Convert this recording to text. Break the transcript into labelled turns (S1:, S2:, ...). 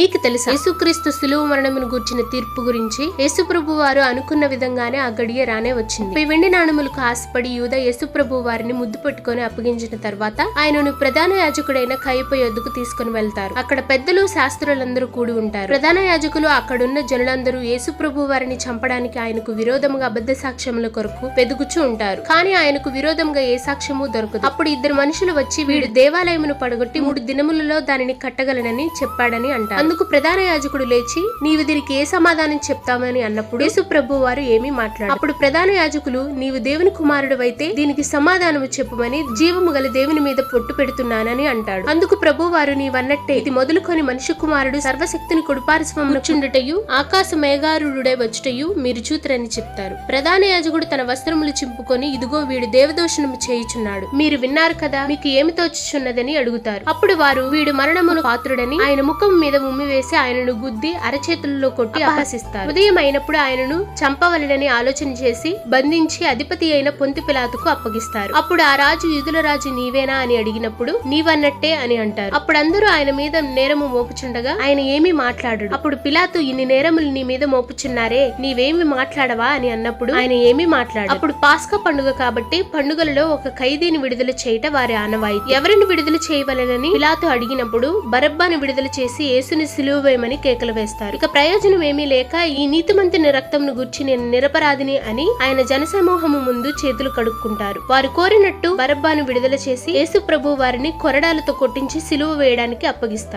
S1: మీకు తెలుసా? యేసుక్రీస్తు సులువు మరణమును గుర్చిన తీర్పు గురించి యేసుప్రభు వారు అనుకున్న విధంగానే ఆ గడియ రానే వచ్చింది. ఈ వెండి నాణములకు ఆశపడి యూద యేసుప్రభు వారిని ముద్దు పెట్టుకొని అప్పగించిన తర్వాత ఆయనను ప్రధాన యాజకుడైన కయ్యప యొద్దకు తీసుకుని వెళ్తారు. అక్కడ పెద్దలు శాస్త్రులందరూ కూడి ఉంటారు. ప్రధాన యాజకులు అక్కడున్న జనులందరూ యేసుప్రభు వారిని చంపడానికి ఆయనకు విరోధముగా అబద్ధ సాక్ష్యముల కొరకు వెదుగుచూ ఉంటారు. కానీ ఆయనకు విరోధంగా ఏ సాక్ష్యము దొరకదు. అప్పుడు ఇద్దరు మనుషులు వచ్చి వీడు దేవాలయమును పడగొట్టి మూడు దినములలో దానిని కట్టగలనని చెప్పాడని అంటారు. అందుకు ప్రధాన యాజకుడు లేచి నీవు దీనికి ఏ సమాధానం చెప్తామని అన్నప్పుడు యేసు ప్రభు వారు ఏమీ మాట్లాడు అప్పుడు ప్రధాన యాజకులు నీవు దేవుని కుమారుడు అయితే దీనికి సమాధానము చెప్పుమని జీవము గల దేవుని మీద పొట్టు పెడుతున్నానని అంటాడు. అందుకు ప్రభు వారు నీవన్నట్టే ఇది మొదలుకొని మనిషి కుమారుడు సర్వశక్తిని కొడుపారిశ్వముచుండుటయు ఆకాశ మేఘారుడే వచ్చుటయు మీరు చూతురని చెప్తారు. ప్రధాన యాజకుడు తన వస్త్రములు చింపుకొని ఇదిగో వీడు దేవదోషణము చేయుచున్నాడు. మీరు విన్నారు కదా మీకు ఏమి తోచుచున్నదని అడుగుతారు. అప్పుడు వారు వీడు మరణమును పాత్రుడని ఆయన ముఖం మీద ఉమ్మి వేసి ఆయనను గుద్ది అరచేతుల్లో కొట్టి అపహసిస్తారు. ఉదయం అయినప్పుడు ఆయనను చంపవలనని ఆలోచన చేసి బంధించి అధిపతి అయిన పొంతి పిలాతుకు అప్పగిస్తారు. అప్పుడు ఆ రాజు యుదుల రాజు నీవేనా అని అడిగినప్పుడు నీవన్నట్టే అని అంటారు. అప్పుడు అందరూ ఆయన మీద నేరము మోపుచుండగా ఆయన ఏమీ మాట్లాడడు. అప్పుడు పిలాతు ఇన్ని నేరములు నీ మీద మోపుచున్నారే నీవేమి మాట్లాడవా అని అన్నప్పుడు ఆయన ఏమీ మాట్లాడు అప్పుడు పాస్కా పండుగ కాబట్టి పండుగలలో ఒక ఖైదీని విడుదల చేయట వారి ఆనవాయితీ. ఎవరిని విడుదల చేయవలెనని పిలాతు అడిగినప్పుడు బరబ్బాను విడుదల చేసి యేసుని సిలువ వేయమని కేకలు వేస్తారు. ఇక ప్రయోజనం ఏమీ లేక ఈ నీతిమంతుని రక్తంను గుర్చి నేను నిరపరాధిని అని ఆయన జనసమూహము ముందు చేతులు కడుక్కుంటారు. వారు కోరినట్టు బరబ్బాను విడుదల చేసి యేసు ప్రభు వారిని కొరడాలతో కొట్టించి సిలువ వేయడానికి అప్పగిస్తారు.